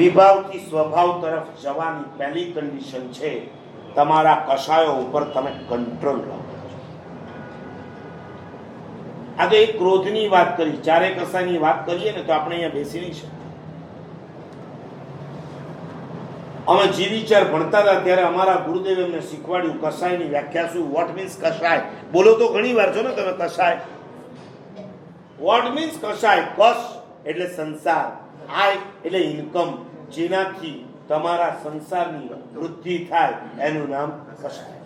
વિભાવથી સ્વભાવ તરફ જવાની પહેલી કન્ડિશન છે, તમારા કશાયો ઉપર તમે કંટ્રોલ રાખો આ તો એક ક્રોધની વાત કરી, ચારે કસાની વાત કરીએ ને તો આપણે અહીંયા બેસી નહીં શકીએ અમે જીવિચાર ભણતા હતા ત્યારે અમારા ગુરુદેવ એમને શીખવાડ્યું કસાયની વ્યાખ્યા શું? વોટ મીન્સ કસાય બોલો તો ઘણી વાર છો ને તમે કસાય વોટ મીન્સ કસાય કશ એટલે સંસાર. આય એટલે ઇન્કમ જેનાથી તમારા સંસારની વૃદ્ધિ થાય, એનું નામ કષ્ટ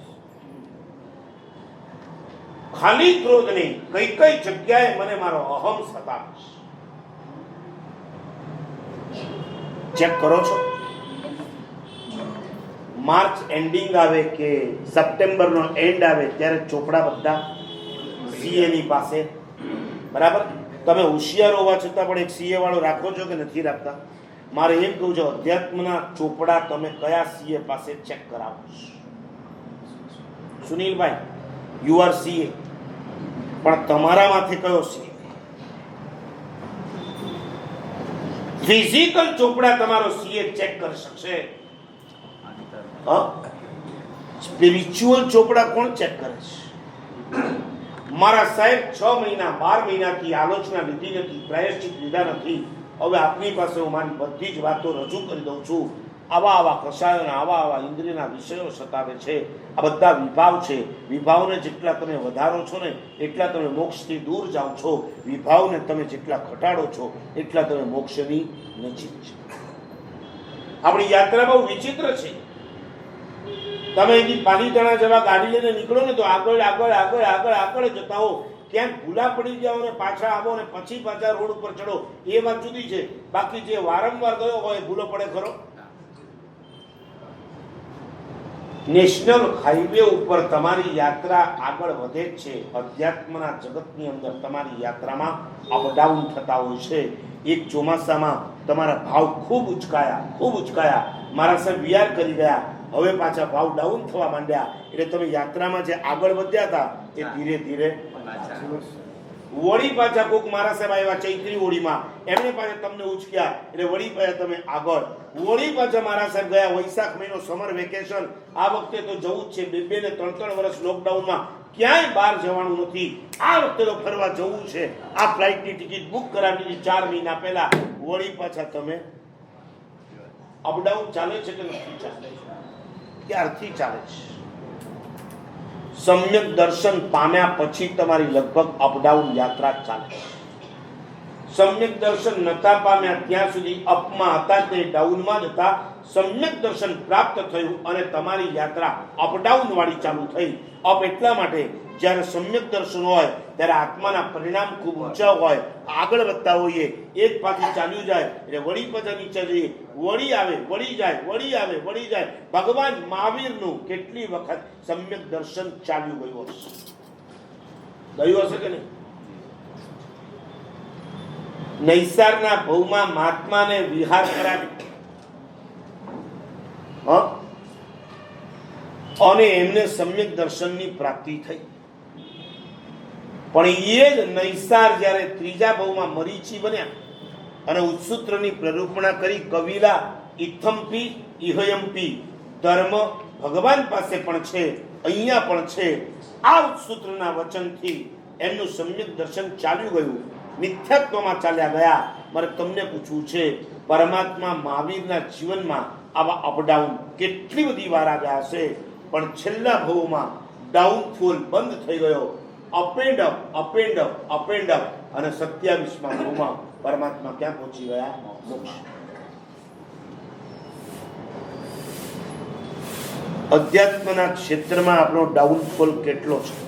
ખાલી ક્રોધ નહીં, કઈ કઈ જગ્યાએ મને મારો અહમ સતાવીશ ચેક કરો છો? માર્ચ એન્ડિંગ આવે કે સપ્ટેમ્બરનો એન્ડ આવે, ત્યારે ચોપડા બધા સીએ ની પાસે. બરાબર? તમે હોશિયાર હોવા છતાં પણ એક સીએ વાળો રાખો છો કે નથી રાખતા? મારે એમ કહું છું, અધ્યાત્મના ચોપડા તમે કયા સીએ પાસે ચેક કરાવો? સુનિલભાઈ યુ આર સીએ પણ તમારામાંથી કયો સીએ ફિઝિકલ ચોપડા તમારો સીએ ચેક કરી શકશે. સ્પિરિચ્યુઅલ ચોપડા કોણ ચેક કરે છે? મારા સાહેબ છ મહિના, બાર મહિનાથી આલોચના લીધી નથી, પ્રાયશ્ચિત લીધા નથી. હવે આપની પાસે હું મારી બધી જ વાતો રજૂ કરી દઉં છું. આવા આવા કસાયોના, આવા આવા ઇન્દ્રિયના વિષયો સતાવે છે. આ બધા વિભાવ છે. વિભાવને જેટલા તમે વધારો છો ને, એટલા તમે મોક્ષથી દૂર જાઓ છો. વિભાવને તમે જેટલા ઘટાડો છો, એટલા તમે મોક્ષની નજીક છે. આપણી યાત્રા બહુ વિચિત્ર છે. તમે અહીંથી પાલીતાણા જવા ગાડી લઈને નીકળો ને તો આગળ આગળ આગળ આગળ આગળ જતા હો. ક્યાંક ભૂલા પડી જાઓ ને પાછા આવો ને પછી પાછા રોડ ઉપર ચડો. એ વાત જુદી છે. બાકી જે વારંવાર ગયો હોય ભૂલો પડે ખરો. નેશનલ હાઈવે ઉપર તમારી યાત્રા આગળ વધે છે. અધ્યાત્મના જગતની અંદર તમારી યાત્રામાં અપડાઉન થતા હોય છે. એક ચોમાસામાં તમારા ભાવ ખૂબ ઉચકાયા ખૂબ ઉચકાયા. મારા સાહેબ વિયાર કરી ગયા. હવે પાછા ભાવ ડાઉન થવા માંડ્યા. એટલે તમે યાત્રામાં જે આગળ વધ્યા હતા એ ધીરે ધીરે વળી પાછા કોક મારા સાહેબ આવ્યા ચૈત્રી હોળીમાં. એમને પાછા તમને ઉચક્યા. એટલે વળી પાછા તમે આગળ. વળી પાછા મારા સાહેબ ગયા વૈશાખ મહિનો સમર વેકેશન આ વખતે તો જવું જ છે. બે બે ને ત્રણ ત્રણ વર્ષ લોકડાઉનમાં ક્યાંય બહાર જવાનું નથી. આ વખતે તો ફરવા જવું છે. આ ફ્લાઇટની ટિકિટ બુક કરાવી દીધી ચાર મહિના પહેલા. વળી પાછા તમે અપડાઉન ચાલે છે કે નથી ચાલે ક્યારથી ચાલે છે? સમ્યક દર્શન પામ્યા પછી તમારી લગભગ અપડાઉન યાત્રા ચાલે. સમ્યક દર્શન નતા પામ્યા, ત્યાં સુધી અપમાં હતા તે ડાઉનમાં જ હતા. સમ્યક દર્શન પ્રાપ્ત થયું અને તમારી યાત્રા અપડાઉન વાળી ચાલુ થઈ. અપ એટલા માટે, જ્યારે સમ્યક દર્શન હોય, ત્યારે આત્માના પરિણામ ખૂબ ઊંચા હોય. આગળ વધતા હોઈએ, એક પાછી ચાલ્યું જાય, એટલે વળી પાછા નીચે જઈએ. વળી આવે, વળી જાય, વળી આવે, વળી જાય. ભગવાન મહાવીરનું કેટલી વખત સમ્યક દર્શન ચાલ્યું ગયું હશે? ગયું હશે કે નહીં? નૈસારના ભવમાં મહાત્માને વિહાર કરાવી. અને એમને સમ્યક દર્શનની પ્રાપ્તિ થઈ. પણ એ જ નૈસાર જ્યારે ત્રીજા ભવમાં મરીચી બન્યા અને ઉત્સૂત્રની પ્રરૂપણા કરી કવિલા ઇથમ્પી, ઇહયમ્પી, ધર્મ ભગવાન પાસે પણ છે, અહીંયા પણ છે, આ ઉત્સૂત્રના વચનથી એમનું સમ્યક દર્શન ચાલ્યું ગયું. મિથ્યાત્વમાં ચાલ્યા ગયા. મારે તમને પૂછવું છે, પરમાત્મા મહાવીરના જીવનમાં આવા અપડાઉન કેટલી બધી વાર આવ્યા હશે? પણ છેલ્લા ભવમાં ડાઉનફોલ બંધ થઈ ગયો. Up and up up and up up and up અને સત્યાવીસમાં ભવમાં પરમાત્મા ક્યાં પહોંચી ગયા? મોક્ષ. અધ્યાત્મના ક્ષેત્રમાં આપણો ડાઉનફોલ કેટલો છે?